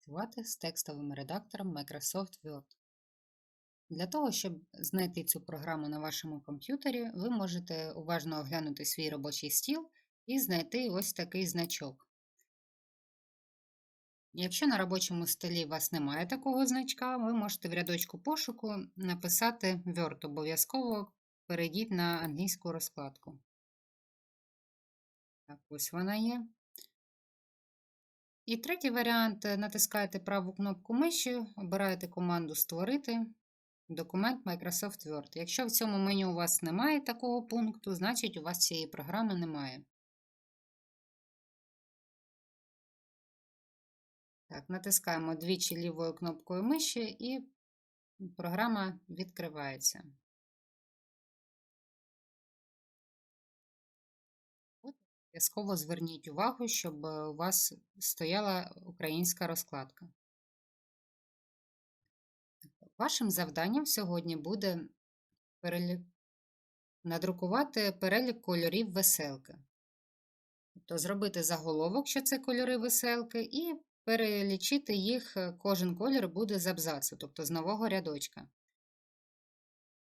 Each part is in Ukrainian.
працювати з текстовим редактором Microsoft Word. Для того, щоб знайти цю програму на вашому комп'ютері, ви можете уважно оглянути свій робочий стіл і знайти ось такий значок. Якщо на робочому столі у вас немає такого значка, ви можете в рядочку пошуку написати Word. Обов'язково перейдіть на англійську розкладку. Так, ось вона є. І третій варіант: натискаєте праву кнопку миші, обираєте команду Створити документ Microsoft Word. Якщо в цьому меню у вас немає такого пункту, значить у вас цієї програми немає. Так, Натискаємо двічі лівою кнопкою миші і програма відкривається. Обов'язково зверніть увагу, щоб у вас стояла українська розкладка. Вашим завданням сьогодні буде перелік... надрукувати перелік кольорів веселки. Тобто зробити заголовок, що це кольори веселки, і перелічити їх, кожен колір буде з абзацу, тобто з нового рядочка.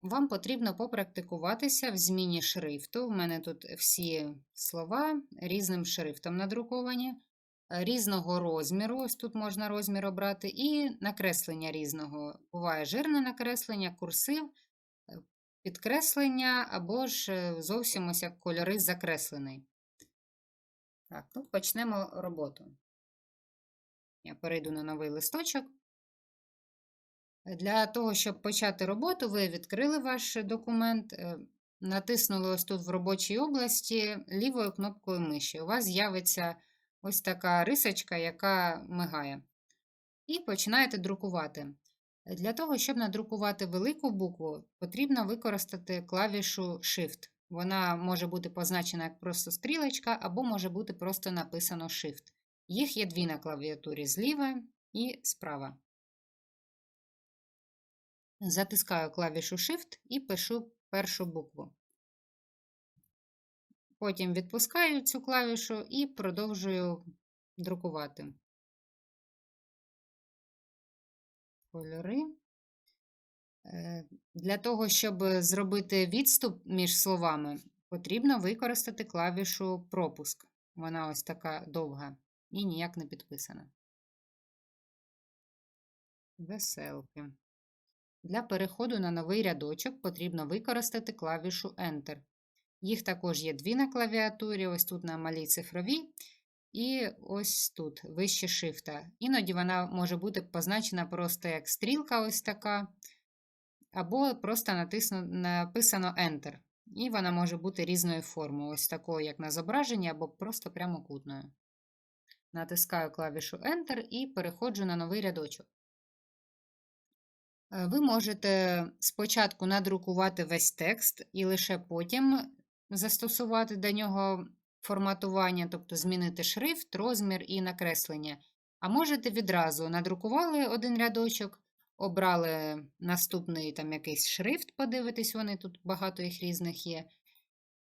Вам потрібно попрактикуватися в зміні шрифту. У мене тут всі слова різним шрифтом надруковані, різного розміру. Ось тут можна розмір обрати, і накреслення різного. Буває жирне накреслення, курсив, е, підкреслення або ж е, зовсім ось як кольори закреслений. Так, тут почнемо роботу. Я перейду на новий листочок. Для того, щоб почати роботу, ви відкрили ваш документ, е, натиснули ось тут в робочій області лівою кнопкою миші. У вас з'явиться ось така рисочка, яка мигає. І починаєте друкувати. Для того, щоб надрукувати велику букву, потрібно використати клавішу Shift. Вона може бути позначена як просто стрілочка, або може бути просто написано Shift. Їх є дві на клавіатурі зліва і справа. Затискаю клавішу Shift і пишу першу букву. Потім відпускаю цю клавішу і продовжую друкувати. Кольори. Е, для того, щоб зробити відступ між словами, потрібно використати клавішу пропуск. Вона ось така довга і ніяк не підписана. Веселки. Для переходу на новий рядочок потрібно використати клавішу Enter. Їх також є дві на клавіатурі, ось тут на малій цифровій, і ось тут, вище шифта. Іноді вона може бути позначена просто як стрілка, ось така, або просто натисну, написано Enter. І вона може бути різною формою, ось такою, як на зображенні, або просто прямокутною. Натискаю клавішу Enter і переходжу на новий рядочок. Е, ви можете спочатку надрукувати весь текст і лише потім застосувати до нього форматування, тобто змінити шрифт, розмір і накреслення. А можете відразу надрукували один рядочок, обрали наступний там якийсь шрифт, подивитись, вони тут багато їх різних є.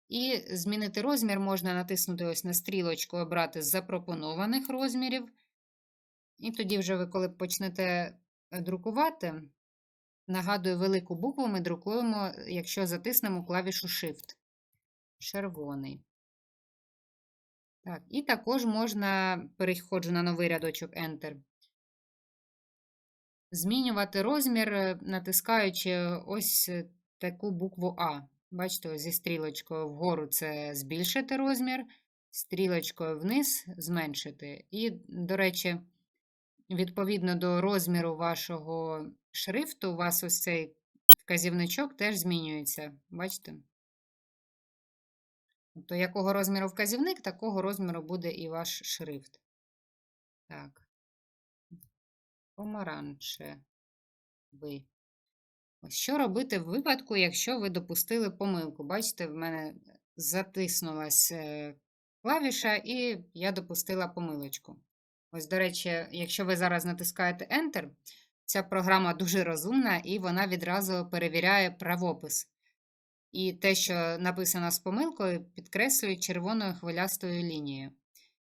І змінити розмір можна натиснути ось на стрілочку, обрати з запропонованих розмірів. І тоді, вже ви, коли почнете друкувати, нагадую, велику букву ми друкуємо, якщо затиснемо клавішу Shift червоний. Так, І також можна, переходжу на новий рядочок Enter. Змінювати розмір, е, натискаючи ось е, таку букву А. Бачите, зі стрілочкою вгору це збільшити розмір, стрілочкою вниз зменшити. І, до речі, відповідно до розміру вашого шрифту, у вас ось цей вказівничок теж змінюється. Бачите? Тобто, якого розміру вказівник, такого розміру буде і ваш шрифт. Так, помаранчевий. Ось що робити в випадку, якщо ви допустили помилку? Бачите, в мене затиснулась е, клавіша, і я допустила помилочку. Ось, до речі, якщо ви зараз натискаєте Enter, ця програма дуже розумна і вона відразу перевіряє правопис. І те, що написано з помилкою, підкреслюють червоною хвилястою лінією.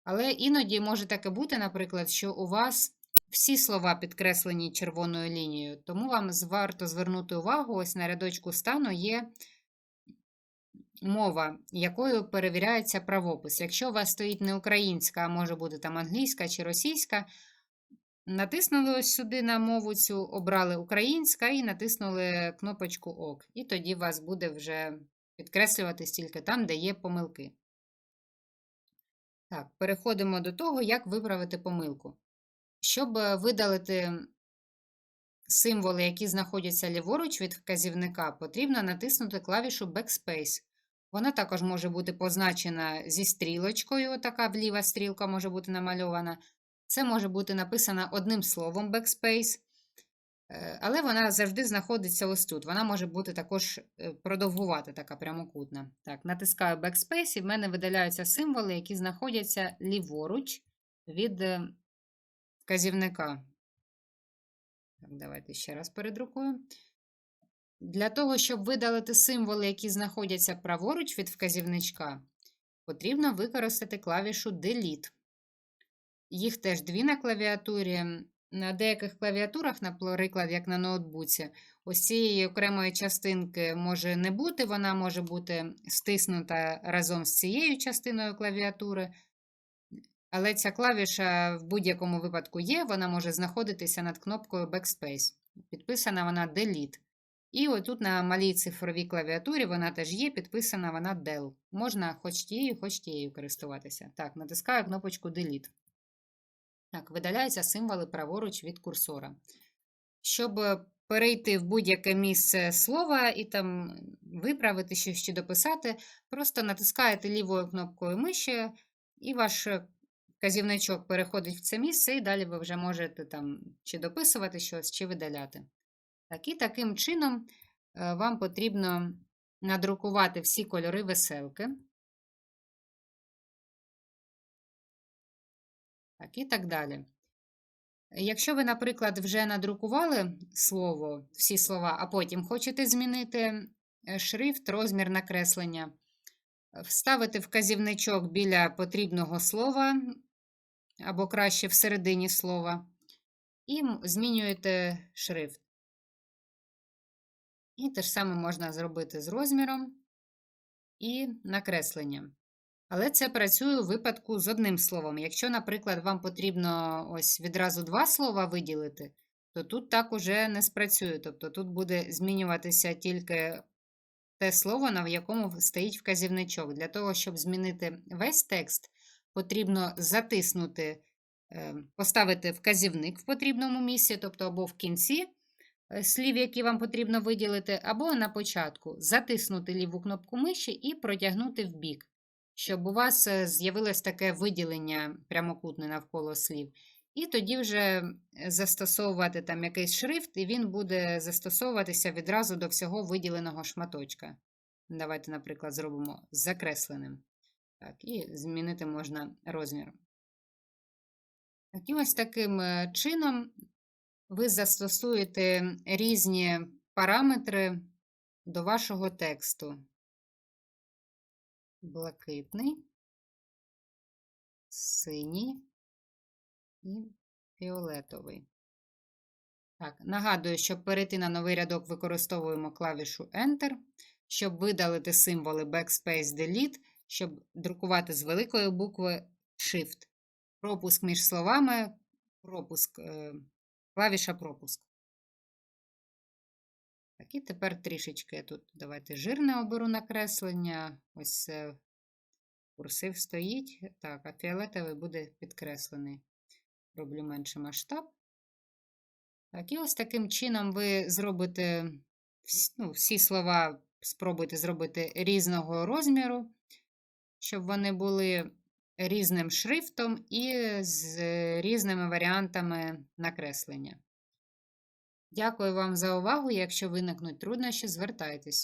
Але іноді може таке бути, наприклад, що у вас всі слова підкреслені червоною лінією, тому вам варто звернути увагу, ось на рядочку стану є мова, якою перевіряється правопис. Якщо у вас стоїть не українська, а може бути там англійська чи російська, натиснули ось сюди на мову цю, обрали українська і натиснули кнопочку ОК. І тоді у вас буде вже підкреслюватись тільки там, де є помилки. Так, переходимо до того, як виправити помилку. Щоб е, видалити символи, які знаходяться ліворуч від вказівника, потрібно натиснути клавішу Backspace. Вона також може бути позначена зі стрілочкою, така вліва стрілка може бути намальована. Це може бути написано одним словом Backspace, е, але вона завжди знаходиться ось тут. Вона може бути також е, продовгувата, така прямокутна. Так, натискаю Backspace, і в мене видаляються символи, які знаходяться ліворуч від е, вказівника. Так, давайте ще раз передрукую. Для того, щоб видалити символи, які знаходяться праворуч від вказівничка, потрібно використати клавішу Delete. Їх теж дві на клавіатурі. На деяких клавіатурах, наприклад, як на ноутбуці, ось цієї окремої частинки може не бути, вона може бути стиснута разом з цією частиною клавіатури. Але ця клавіша в будь-якому випадку є, вона може знаходитися над кнопкою Backspace. Підписана вона Delete. І отут на малій цифровій клавіатурі вона теж є, підписана вона Del. Можна хоч тією, хоч тією користуватися. Так, натискаю кнопочку Delete. Так, видаляються символи праворуч від курсора. Щоб перейти в будь-яке місце слова і там виправити щось чи дописати, просто натискаєте лівою кнопкою миші, і ваш вказівничок переходить в це місце, і далі ви вже можете там чи дописувати щось, чи видаляти. Так, і таким чином е, вам потрібно надрукувати всі кольори веселки. Так, і так далі. Якщо ви, наприклад, вже надрукували слово, всі слова, а потім хочете змінити е, шрифт, розмір накреслення, вставити вказівничок біля потрібного слова, або краще всередині слова, і змінюєте шрифт. І те ж саме можна зробити з розміром і накресленням. Але це працює у випадку з одним словом. Якщо, наприклад, вам потрібно ось відразу два слова виділити, то тут так уже не спрацює. Тобто тут буде змінюватися тільки те слово, на якому стоїть вказівничок. Для того, щоб змінити весь текст, потрібно затиснути, е, поставити вказівник в потрібному місці, тобто або в кінці слів, які вам потрібно виділити, або на початку затиснути ліву кнопку миші і протягнути в бік, щоб у вас е, з'явилось таке виділення прямокутне навколо слів. І тоді вже е, застосовувати там якийсь шрифт, і він буде застосовуватися відразу до всього виділеного шматочка. Давайте, наприклад, зробимо закресленим. Так, і змінити можна розмір. Так, і ось таким е, чином ви застосуєте різні параметри до вашого тексту. Блакитний, синій і фіолетовий. Так, нагадую, щоб перейти на новий рядок, використовуємо клавішу Enter, щоб видалити символи Backspace Delete, щоб друкувати з великої букви Shift. Пропуск між словами, пропуск, е, клавіша пропуск. Так, і тепер трішечки тут давайте жирне оберу накреслення. Ось курсив стоїть. Так, а фіолетовий буде підкреслений. Роблю менший масштаб. Так, і ось таким чином ви зробите ну, всі слова, спробуйте зробити різного розміру, щоб вони були різним шрифтом і з різними варіантами накреслення. Дякую вам за увагу. Якщо виникнуть труднощі, звертайтесь.